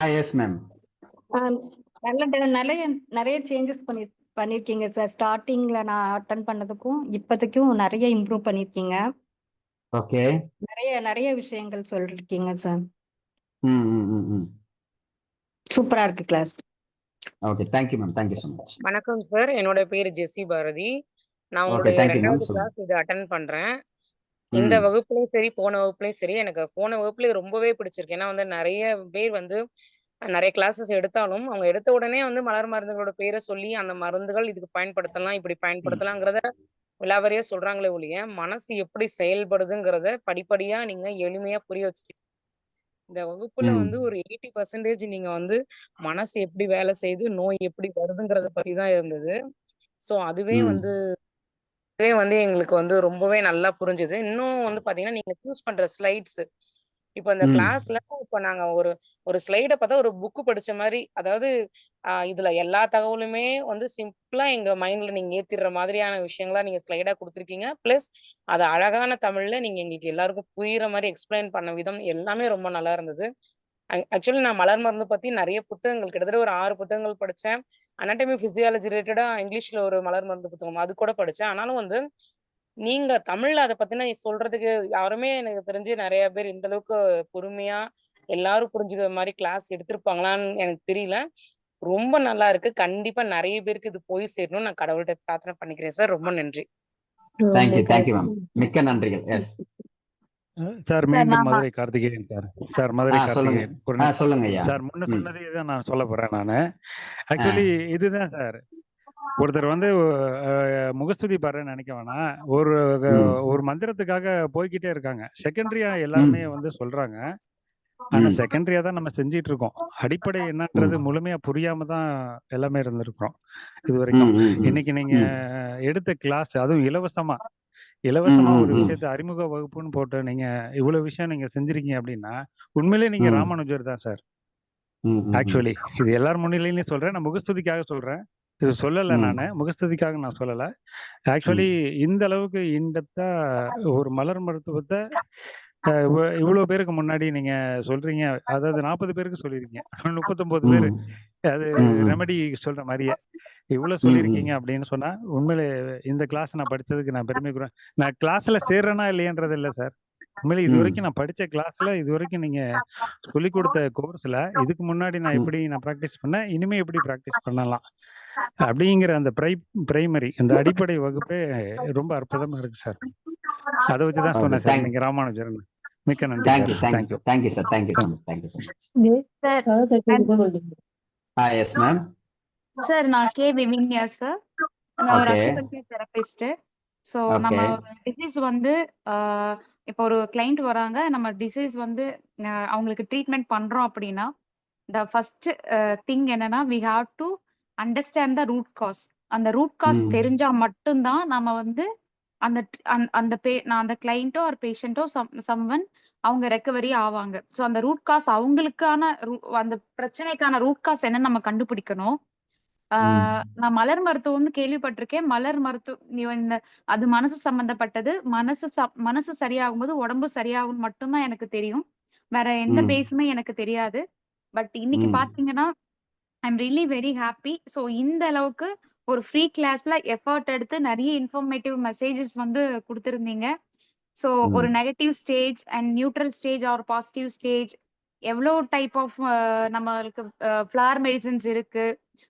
Yes ma'am ஆஹ் நல்ல ட- நிறைய நிறைய சேஞ்சஸ் பண்ணி பண்ணிருக்கீங்க சார் ஸ்டார்டிங்ல நான் அட்டன் பண்ணதுக்கும் இப்போதைக்கும் நிறைய இம்ப்ரூவ் பண்ணிருக்கீங்க. ஓகே நிறைய நிறைய விஷயங்கள் சொல்லிருக்கீங்க சார் ம் ம் ம் சூப்பரா இருக்கு class okay thank you ma'am thank you so much வணக்கம் சார் என்னோட பேர் ஜெஸ்ஸி பாரதி. நான் உங்களுடைய. ரெண்டாவது. கிளாஸ் இது அட்டன் பண்றேன். இந்த. வகுப்புலயும் சரி போன வகுப்புலயும் சரி எனக்கு போன வகுப்புல ரொம்பவே பிடிச்சிருக்கு ஏன்னா வந்து நிறைய பேர் வந்து நிறைய கிளாஸஸ் எடுத்தாலும் அவங்க எடுத்த உடனே வந்து மலர் மருந்துகளோட பேரை சொல்லி அந்த மருந்துகள் இதுக்கு பயன்படுத்தலாம் இப்படி பயன்படுத்தலாங்கிறத விலாவரியா சொல்றாங்களே ஒழிய மனசு எப்படி செயல்படுதுங்கிறத படிப்படியா நீங்க எளிமையா புரிய வச்சு இந்த வகுப்புல. வந்து ஒரு எயிட்டி பர்சன்டேஜ் நீங்க வந்து மனசு எப்படி வேலை செய்யுது நோய் எப்படி வருதுங்கிறத பத்தி தான் இருந்தது சோ அதுவே. வந்து இதுவே வந்து எங்களுக்கு வந்து ரொம்பவே நல்லா புரிஞ்சுது. இன்னும் வந்து பாத்தீங்கன்னா நீங்க சூஸ் பண்ற ஸ்லைட்ஸ் இப்போ இந்த. கிளாஸ்ல இப்போ நாங்க ஒரு ஒரு ஸ்லைட பார்த்தா ஒரு புக் படிச்ச மாதிரி அதாவது ஆஹ் இதுல எல்லா தகவலுமே வந்து சிம்பிளா எங்க மைண்ட்ல நீங்க ஏத்திடுற மாதிரியான விஷயங்களா நீங்க ஸ்லைடா கொடுத்துருக்கீங்க. பிளஸ் அது அழகான தமிழ்ல நீங்க எங்களுக்கு எல்லாருக்கும் புரியுற மாதிரி எக்ஸ்பிளைன் பண்ண விதம் எல்லாமே ரொம்ப நல்லா இருந்தது. ஆக்சுவலி நான் மலர் மருந்து பத்தி நிறைய புத்தகங்கள் கிட்டத்தட்ட ஒரு ஆறு புத்தகங்கள் படிச்சேன். அனாட்டமி பிசியாலஜி ரிலேட்டடா இங்கிலீஷ்ல ஒரு மலர் மருந்து புத்தகம். அது கூட படிச்சேன். ஆனாலும் வந்து நீங்க தமிழ்ல அதை பத்தின சொல்றதுக்கு யாருமே எனக்கு தெரிஞ்சு நிறைய பேர் இந்த அளவுக்கு பொறுமையா எல்லாரும் புரிஞ்சுக்கிற மாதிரி கிளாஸ் எடுத்திருப்பாங்களான்னு எனக்கு தெரியல. ரொம்ப நல்லா இருக்கு. கண்டிப்பா நிறைய பேருக்கு இது போய் சேரணும் நான் கடவுள்கிட்ட பிரார்த்தனை பண்ணிக்கிறேன் சார். ரொம்ப நன்றி. தேங்க்யூ தேங்க்யூ மேம் மிக்க நன்றிகள். எஸ் சார் மீண்டும் மதுரை கார்த்திகேயன் சார். சார் மதுரை கார்த்திகேயன். சொல்லுங்க சார் முன்ன. சொன்னதே தான் நான் சொல்ல போறேன் நானு. ஆக்சுவலி இதுதான் சார். ஒருத்தர் வந்து முகஸ்துதி பாருன்னு நினைக்க வேணாம். ஒரு. ஒரு மந்திரத்துக்காக போய்கிட்டே இருக்காங்க. செகண்டரியா எல்லாருமே வந்து சொல்றாங்க. ஆனா. செகண்டரியா தான் நம்ம செஞ்சிட்டு இருக்கோம் அடிப்படை என்னன்றது முழுமையா புரியாம தான் எல்லாமே இருந்திருக்கிறோம். இது வரைக்கும். இன்னைக்கு நீங்க எடுத்த கிளாஸ் அதுவும் இலவசமா. இலவசமா ஒரு ம். விஷயத்த அறிமுக வகுப்புன்னு போட்டு நீங்க இவ்வளவு விஷயம் நீங்க செஞ்சிருக்கீங்க அப்படின்னா உண்மையிலேயே நீங்க ம். ராமானுஜர் தான் சார் ம், ம், ம். ஆக்சுவலி இது எல்லார் முன்னிலையிலையும் சொல்றேன் நான் முகஸ்துதிக்காக சொல்றேன் இது சொல்லல ம். நானு முகஸ்துதிக்காக நான் சொல்லல ஆக்சுவலி இந்த அளவுக்கு இன்டெப்தா ஒரு மலர் மருத்துவத்தை இவ்வளவு பேருக்கு முன்னாடி நீங்க சொல்றீங்க அதாவது நாற்பது பேருக்கு சொல்லிருக்கீங்க முப்பத்தொன்பது பேரு ம். அது. ரெமடி சொல்ற மாதிரியே. இவ்வளவு சொல்லியிருக்கீங்க அப்படின்னு சொன்னா உண்மையிலே இந்த கிளாஸ் நான் படிச்சதுக்கு நான் பெருமை கூறேன் நான் கிளாஸ்ல சேர்றேனா இல்லையன்றது இல்ல சார் உண்மையிலே இது. வரைக்கும் நான் படிச்ச கிளாஸ்ல இது வரைக்கும் நீங்க சொல்லி கொடுத்த கோர்ஸ்ல இதுக்கு முன்னாடி நான். எப்படி நான் ப்ராக்டிஸ் பண்ணேன் இனிமே எப்படி ப்ராக்டிஸ் பண்ணலாம்? அப்படிங்கிற அந்த பிரை பிரைமரி அந்த அடிப்படை வகுப்பே ரொம்ப அற்புதமா இருக்கு சார் அதை வச்சுதான் சொன்னேன் சார் நீங்க ராமானுஜர் மிக்க நன்றி thank you sir thank you thank you sir thank you much thank you sir ah yes ma'am sir நான் கே. விவின்யா சார் நான் ஒரு. அக்குபஞ்சர் தெரபிஸ்ட் ஸோ நம்ம டிசீஸ் வந்து இப்போ ஒரு கிளைண்ட் வராங்க. நம்ம டிசீஸ் வந்து அவங்களுக்கு ட்ரீட்மெண்ட் பண்றோம் அப்படின்னா த ஃபர்ஸ்ட் திங் என்னன்னா we have to understand the root cause அந்த ரூட் காஸ். தெரிஞ்சா மட்டும்தான் நம்ம வந்து அந்த அந்த- பே நான் அந்த கிளைண்ட்டோ ஒரு பேஷண்ட்டோ சம் சம்வன் அவங்க ரெக்கவரி ஆவாங்க. ஸோ அந்த ரூட் காஸ் அவங்களுக்கான அந்த பிரச்சனைக்கான ரூட் காஸ் என்னன்னு நம்ம கண்டுபிடிக்கணும். நான் மலர் மருத்துவம்னு கேள்விப்பட்டிருக்கேன். மலர் மருத்துவம் இந்த அது மனசு சம்பந்தப்பட்டது. மனசு ச- மனசு சரியாகும்போது உடம்பு சரியாகும் மட்டும்தான் எனக்கு தெரியும். வேற எந்த. பேஸுமே எனக்கு தெரியாது. பட் இன்னைக்கு. பாத்தீங்கன்னா I'm really very happy so இந்த அளவுக்கு ஒரு ஃப்ரீ கிளாஸ்ல எஃபர்ட் எடுத்து நிறைய இன்ஃபர்மேட்டிவ் மெசேஜஸ் வந்து கொடுத்துருந்தீங்க. ஸோ. ஒரு negative stage and neutral stage or positive stage எவ்வளோ டைப் ஆஃப் நம்மளுக்கு ஃப்ளவர் மெடிசன்ஸ் இருக்கு.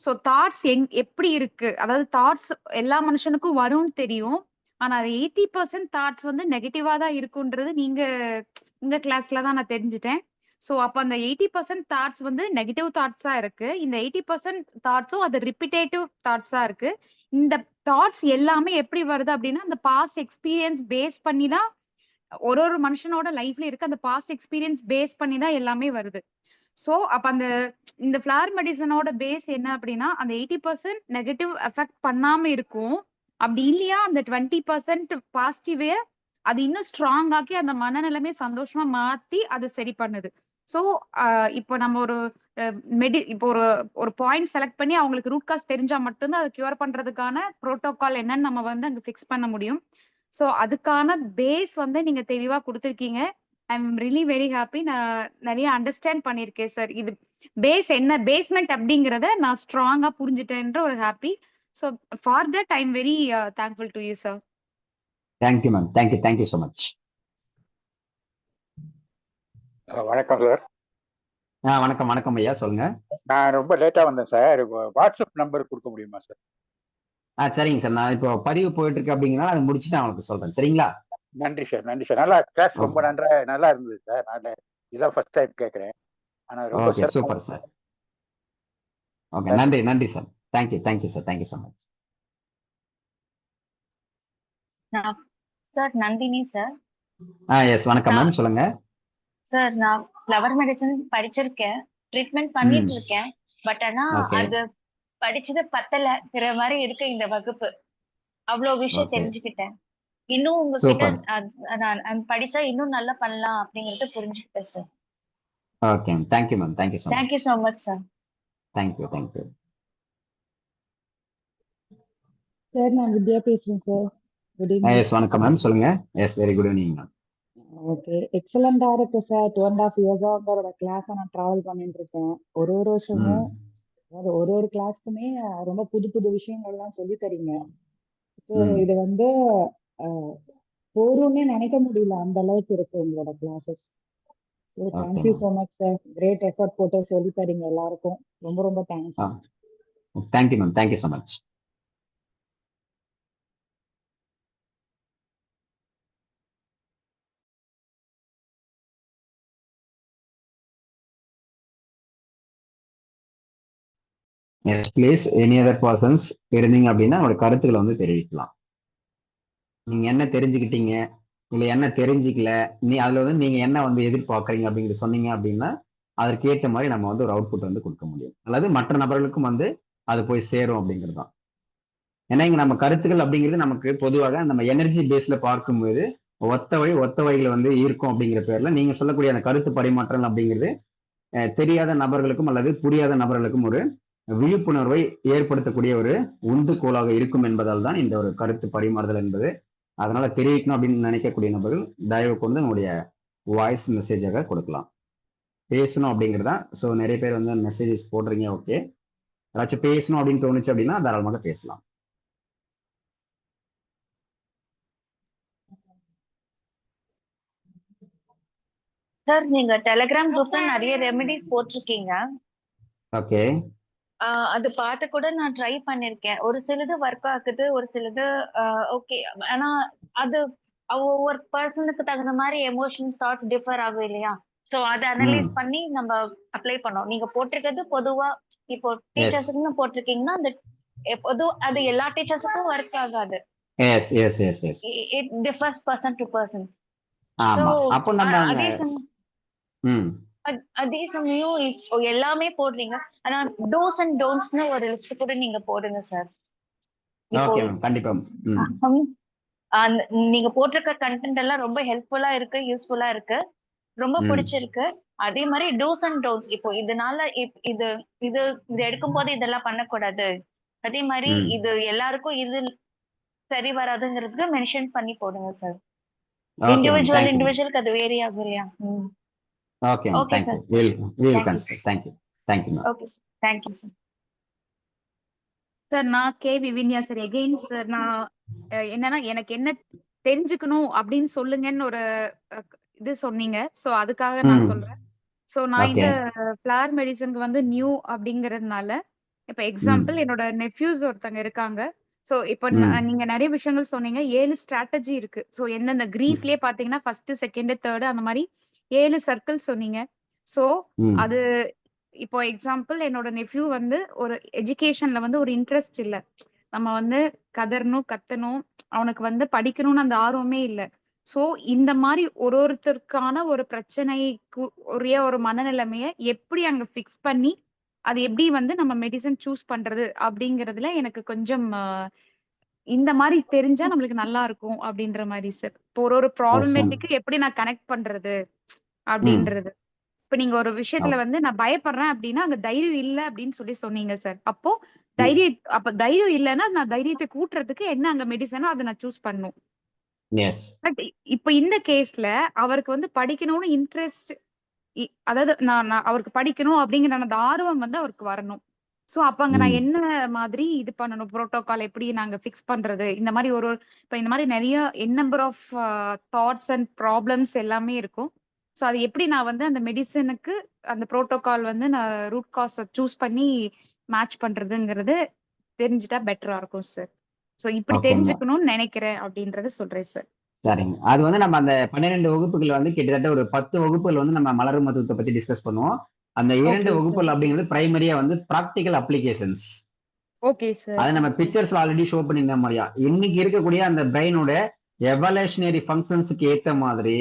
ஸோ தாட்ஸ் எங் எப்படி இருக்கு? அதாவது தாட்ஸ் எல்லா மனுஷனுக்கும் வரும்னு தெரியும். ஆனா அது எயிட்டி பர்சன்ட் தாட்ஸ் வந்து நெகட்டிவா தான் இருக்குன்றது நீங்க உங்க கிளாஸ்ல தான் நான் தெரிஞ்சுட்டேன். ஸோ அப்போ அந்த எயிட்டி பர்சன்ட் தாட்ஸ் வந்து நெகட்டிவ் தாட்ஸாக இருக்கு. இந்த எயிட்டி பர்சன்ட் தாட்ஸும் அது ரிப்பிட்டேட்டிவ் தாட்ஸாக இருக்கு. இந்த தாட்ஸ் எல்லாமே எப்படி வருது அப்படின்னா அந்த பாஸ்ட் எக்ஸ்பீரியன்ஸ் பேஸ் பண்ணி தான் ஒரு ஒரு மனுஷனோட லைஃப்ல இருக்கு அந்த பாஸ்ட் எக்ஸ்பீரியன்ஸ் பேஸ் பண்ணி தான் எல்லாமே வருது. ஸோ அப்போ அந்த இந்த ஃபிளார் மெடிசனோட பேஸ் என்ன அப்படின்னா அந்த எயிட்டி பர்சன்ட் நெகட்டிவ் எஃபெக்ட் பண்ணாம இருக்கும். அப்படி இல்லையா அந்த டுவெண்ட்டி பர்சன்ட் பாசிட்டிவே அது இன்னும் ஸ்ட்ராங் ஆக்கி அந்த மனநிலைமை சந்தோஷமா மாத்தி அதை சரி பண்ணுது. ஸோ இப்போ நம்ம ஒரு மெடி இப்போ ஒரு ஒரு பாயிண்ட் செலக்ட் பண்ணி அவங்களுக்கு ரூட் காஸ் தெரிஞ்சா மட்டும்தான் அதை கியூர் பண்றதுக்கான ப்ரோட்டோகால் என்னன்னு நம்ம வந்து அங்க ஃபிக்ஸ் பண்ண முடியும். ஸோ அதுக்கான பேஸ் வந்து நீங்க தெளிவா கொடுத்துருக்கீங்க. I am really very happy நான் நிறைய அண்டர்ஸ்டாண்ட் பண்ணியிருக்கேன் சார் இது பேஸ் என்ன பேஸ்மெண்ட் அப்படிங்கிறத நான் ஸ்ட்ராங்கா புரிஞ்சுட்டேன்ற ஒரு happy so for that I am very thankful to you sir thank you ma'am thank you thank you so much வணக்கம் சார் ஆ வணக்கம் வணக்கம் ஐயா சொல்லுங்க. நான் ரொம்ப லேட்டா வந்தேன் சார் வாட்ஸ்அப் நம்பர் கொடுக்க முடியுமா சார் ஆ சரிங்க சார் நான் இப்போ பதிவு போயிட்டு இருக்கு அப்படிங்கிறனால அதை முடிச்சுட்டு நான் உங்களுக்கு சொல்றேன். சரிங்களா? நன்றி சார் நன்றி சார் நல்லா கிளாஸ் ரொம்ப. நன்றா நல்லா இருந்தது சார் நான் இதான் ஃபர்ஸ்ட் டைம் கேட்குறேன் ஆனா ரொம்ப ஓகே சூப்பர் சார் ஓகே நன்றி. நன்றி sir thank you thank you sir thank you so much sir Nandini sir ah yes வணக்கம் மேம் சொல்லுங்க. சார் நான் ஃப்ளவர் மெடிசன் படிச்சிருக்கேன். ட்ரீட்மெண்ட் பண்ணிட்டு. இருக்கேன் பட் ஆனா. அது படிச்சது பத்தலங்கிற மாதிரி இருக்கு இந்த வகுப்பு. அவ்வளவு விஷயம். தெரிஞ்சுக்கிட்டேன். இன்னும் உங்ககிட்ட நான் படிச்சா இன்னும் நல்லா பண்ணலாம் அப்படிங்கறத புரிஞ்சுக்கிட்டேன் sir. Okay thank you ma'am thank you so much thank you so much sir thank you thank you sir நான் வித்யா பேசுறேன் சார் குட் ஈவினிங் எஸ் வணக்கம் மேம் சொல்லுங்க. Yes very good evening ma'am okay எக்ஸலண்டா இருக்கு சார் டூ அண்ட் ஹாஃப் இயர்ஸா உங்களோட கிளாஸை நான் travel பண்ணிட்டு இருக்கேன். ஒரு ஒரு வருஷமும் அதாவது ஒரு ஒரு கிளாஸ்க்குமே ரொம்ப புது புது விஷயங்கள்லாம் சொல்லி தரீங்க. ஸோ. இது வந்து போரும்னே நினைக்க முடியல. அந்த அளவுக்கு இருக்கு உங்களோட classes so thank you. So much sir great effort போட்டு சொல்லி தரீங்க எல்லாருக்கும். ரொம்ப ரொம்ப thanks thank you ma'am thank you so much yes any other persons இருந்தீங்க அப்படின்னா உங்களோட கருத்துக்களை வந்து தெரிவிக்கலாம். நீங்க என்ன தெரிஞ்சுக்கிட்டீங்க? இல்லை என்ன தெரிஞ்சுக்கல? நீ அதுல வந்து நீங்க என்ன வந்து எதிர்பார்க்குறீங்க அப்படிங்கிறது சொன்னீங்க அப்படின்னா அதற்கேற்ற மாதிரி நம்ம வந்து ஒரு அவுட்புட் வந்து கொடுக்க முடியும். அல்லது மற்ற நபர்களுக்கும் வந்து அது போய் சேரும் அப்படிங்கிறது தான் ஏன்னா இங்க நம்ம கருத்துக்கள் அப்படிங்கிறது நமக்கு பொதுவாக நம்ம எனர்ஜி பேஸ்ல பார்க்கும்போது ஒத்த வழி ஒத்த வழிகளை வந்து இருக்கும் அப்படிங்கிற பேர்ல நீங்க சொல்லக்கூடிய அந்த கருத்து பரிமாற்றம் அப்படிங்கிறது தெரியாத நபர்களுக்கும் அல்லது புரியாத நபர்களுக்கும் ஒரு விழிப்புணர்வை ஏற்படுத்தக்கூடிய ஒரு உந்துகோலாக இருக்கும் என்பதால் தான் இந்த ஒரு கருத்து பரிமாறுதல் என்பது. அதனால தெரிவிக்கணும் அப்படின்னு நினைக்கக்கூடிய நபர்கள் தயவு கொண்டு உங்களுடைய வாய்ஸ் மெசேஜாக கொடுக்கலாம். பேசணும் அப்படிங்கிறது? ஸோ நிறைய பேர் வந்து மெசேஜஸ் போடுறீங்க ஓகே ஏதாச்சும் பேசணும் அப்படின்னு தோணுச்சு அப்படின்னா தாராளமாக பேசலாம். சார் நீங்க டெலிகிராம் குரூப்ல நிறைய ரெமெடிஸ் போட்டிருக்கீங்க. ஓகே ஆஹ் அது பார்த்து கூட நான் ட்ரை பண்ணிருக்கேன். ஒரு சிலது ஒர்க் ஆகுது ஒரு சிலது ஓகே ஆனா அது ஒவ்வொரு பர்சனுக்கு தகுந்த மாதிரி எமோஷன்ஸ் தாட்ஸ் டிஃபர் ஆகும் இல்லையா? சோ அதை அனலைஸ் பண்ணி நம்ம அப்ளை பண்ணோம். நீங்க போட்டிருக்கிறது பொதுவா இப்போ டீச்சர்ஸுக்குன்னு போட்டிருக்கீங்கன்னா அந்த பொது அது எல்லா டீச்சர்ஸுக்கும் ஒர்க் ஆகாது. It differs person to person ஆமா. அப்போ நம்ம அதே சமயம் இப்போ எல்லாமே போடுறீங்க. ஆனா டோஸ் அண்ட் டோன்ட்ஸ்னு ஒரு லிஸ்ட் கூட நீங்க போடுங்க சார் ஓகே கண்டிப்பா நீங்க போட்டிருக்க கண்டென்ட் எல்லாம் ரொம்ப ஹெல்ப்ஃபுல்லா இருக்கு யூஸ்ஃபுல்லா இருக்கு. ரொம்ப. பிடிச்சிருக்கு. அதே மாதிரி டூஸ் அண்ட் டோன்ஸ் இப்போ இதனால இது இது இது எடுக்கும் போது இதெல்லாம் பண்ணக்கூடாது. அதே மாதிரி. இது எல்லாருக்கும் இது சரி வராதுங்கிறதுக்கு மென்ஷன் பண்ணி போடுங்க சார் இண்டிவிஜுவல் இண்டிவிஜுவலுக்கு அது வேரி ஆகும் இல்லையா okay Okay, thank you sir. Thank you, thank you ma'am okay sir நான் K. Vivinya sir again sir நான் என்னன்னா எனக்கு என்ன தெரிஞ்சுக்கணும் அப்படின்னு சொல்லுங்கன்னு ஒரு இது சொன்னீங்க. சோ அதுக்காக நான். சொல்றேன். சோ நான். இந்த ஃபிளார் மெடிசனுக்கு வந்து நியூ அப்படிங்கறதுனால இப்ப எக்ஸாம்பிள் என்னோட நெஃப்யூஸ் ஒருத்தங்க இருக்காங்க. சோ இப்போ நீங்க நிறைய விஷயங்கள் சொன்னீங்க. ஏழு ஸ்ட்ராட்டஜி இருக்கு. சோ எந்தெந்த கிரீஃப்லயே பாத்தீங்கன்னா ஃபர்ஸ்ட் செகண்ட் தேர்ட் அந்த மாதிரி ஏழு சர்க்கிள் சொன்னீங்க. சோ அது இப்போ எக்ஸாம்பிள் என்னோட நெஃப்யூ வந்து ஒரு எஜுகேஷன்ல வந்து ஒரு இன்ட்ரெஸ்ட் இல்ல. நம்ம வந்து கதறணும் கத்தணும் அவனுக்கு வந்து படிக்கணும்னு அந்த ஆர்வமே இல்ல. சோ இந்த மாதிரி ஒரு ஒருத்தருக்கான ஒரு பிரச்சனைக்கு உரிய ஒரு மனநிலைமைய எப்படி அங்க ஃபிக்ஸ் பண்ணி அது எப்படி வந்து நம்ம மெடிசன் சூஸ் பண்றது அப்படிங்கறதுல எனக்கு கொஞ்சம் இந்த மாதிரி தெரிஞ்சா நம்மளுக்கு நல்லா இருக்கும் அப்படின்ற மாதிரி சார் இப்போ ஒரு ஒரு ப்ராப்ளமேட்டிக்கு எப்படி நான் கனெக்ட் பண்றது? அப்படின்றது. இப்ப நீங்க ஒரு விஷயத்துல வந்து நான் பயப்படுறேன் அப்படின்னா அங்க தைரியம் இல்ல அப்படின்னு சொல்லி சொன்னீங்க சார். அப்போ தைரியம் அப்ப தைரியம் இல்லைன்னா நான் தைரியத்தை கூட்டுறதுக்கு என்ன அங்க மெடிசனோ அதை நான் சூஸ் பண்ணும். பட் இப்ப இந்த கேஸ்ல அவருக்கு வந்து படிக்கணும்னு இன்ட்ரெஸ்ட் அதாவது நான் அவருக்கு படிக்கணும் அப்படிங்கிற அந்த ஆர்வம் வந்து அவருக்கு வரணும். சோ அப்ப அங்க நான். என்ன மாதிரி இது பண்ணணும்? புரோட்டோகால் எப்படி நாங்க ஃபிக்ஸ் பண்றது? இந்த மாதிரி ஒரு ஒரு இப்ப இந்த மாதிரி நிறைய n number of thoughts and problems எல்லாமே இருக்கும். ஸோ அது எப்படி நான் வந்து அந்த மெடிசனுக்கு அந்த புரோட்டோகால் வந்து நான் ரூட் காஸ் சூஸ் பண்ணி மேட்ச் பண்றதுங்கிறது தெரிஞ்சுட்டா பெட்டரா இருக்கும் சார் ஸோ இப்படி. தெரிஞ்சுக்கணும்னு நினைக்கிறேன் அப்படின்றத சொல்றேன் சார் சரிங்க. அது வந்து நம்ம அந்த பன்னிரெண்டு வகுப்புகள் வந்து கிட்டத்தட்ட ஒரு பத்து வகுப்புகள் வந்து நம்ம மலர் மருத்துவத்தை பத்தி டிஸ்கஸ் பண்ணுவோம். அந்த இரண்டு வகுப்புகள் அப்படிங்கிறது பிரைமரியா வந்து ப்ராக்டிக்கல் அப்ளிகேஷன்ஸ் ஓகே சார் அதை நம்ம பிக்சர்ஸ்ல ஆல்ரெடி ஷோ பண்ணியிருந்த மாதிரியா இன்னைக்கு இருக்கக்கூடிய அந்த பிரெயினோட எவலேஷனரி ஃபங்க்ஷன்ஸுக்கு ஏத்த மாதிரி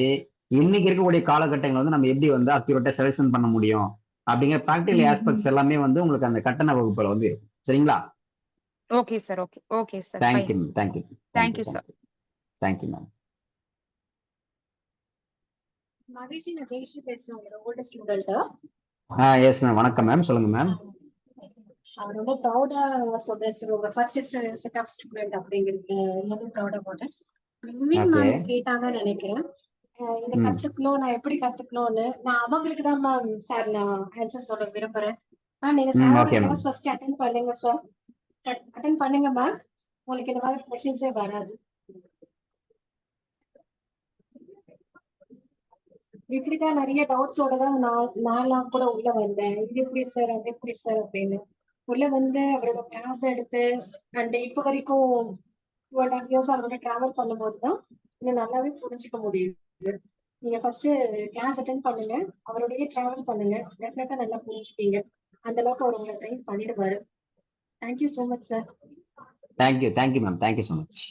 இன்னைக்கு இருக்கக்கூடிய காலகட்டங்கள் வந்து நம்ம எப்படி வந்து அக்யூரேட்டா செலெக்ஷன் பண்ண முடியும்? அப்படிங்கிற ப்ராக்டிகல் ஆஸ்பெக்ட்ஸ் எல்லாமே வந்து உங்களுக்கு அந்த கட்டண வகுப்புல வந்து இருக்கும். சரிங்களா? Okay sir okay okay sir thank you thank you Thank you, sir. Thank you ma'am Mahesh நான் ஜெயஸ்ரீ பேசுறேன். உங்களோட ஓல்டு ஸ்டூடெண்ட் ஆ? எஸ் மேம் வணக்கம் மேம் சொல்லுங்க மேம் அவர் ரொம்ப ப்ரௌடா சொல்றேன் சார் உங்க ஃபர்ஸ்ட் செட்டப் ஸ்டூடெண்ட் அப்படிங்கிறது ரொம்ப ப்ரௌடா போட்டேன்? Ma'am Okay. கேட்டாங்கன்னு நினைக்கிறேன். இதை. கத்துக்கணும் நான் எப்படி கத்துக்கணும்னு நான் அவங்களுக்கு தான் மேம் சார் நான் ஆன்சர் சொல்ல விரும்புறேன். மேம் நீங்க சார். கிளாஸ் ஃபர்ஸ்ட் அட்டன் பண்ணுங்க சார் அட்டன் பண்ணுங்க மேம் உங்களுக்கு இந்த மாதிரி கொஸ்டின்ஸே வராது. இப்படிதான் நிறைய டவுட்ஸோட தான் நான் நான்லாம் கூட உள்ள வந்தேன். இது எப்படி சார் அது எப்படி சார் அப்படின்னு. உள்ள வந்து அவரோட கிளாஸ் எடுத்து அண்ட் இப்ப வரைக்கும் டூ அண்ட் ஹாஃப் இயர்ஸ் அவரோட டிராவல் பண்ணும்போது தான் இன்னும் நல்லாவே புரிஞ்சுக்க முடியுது. நீங்க ஃபர்ஸ்ட் கிளாஸ் அட்டென்ட் பண்ணுங்க. அவருடைய டிராவல் பண்ணுங்க. டெஃபினட்டா நல்லா புரிஞ்சுப்பீங்க அந்த அளவுக்கு அவர் உங்களை ட்ரெயின் பண்ணிடுவாரு. Thank you so much sir thank you thank you ma'am thank you so much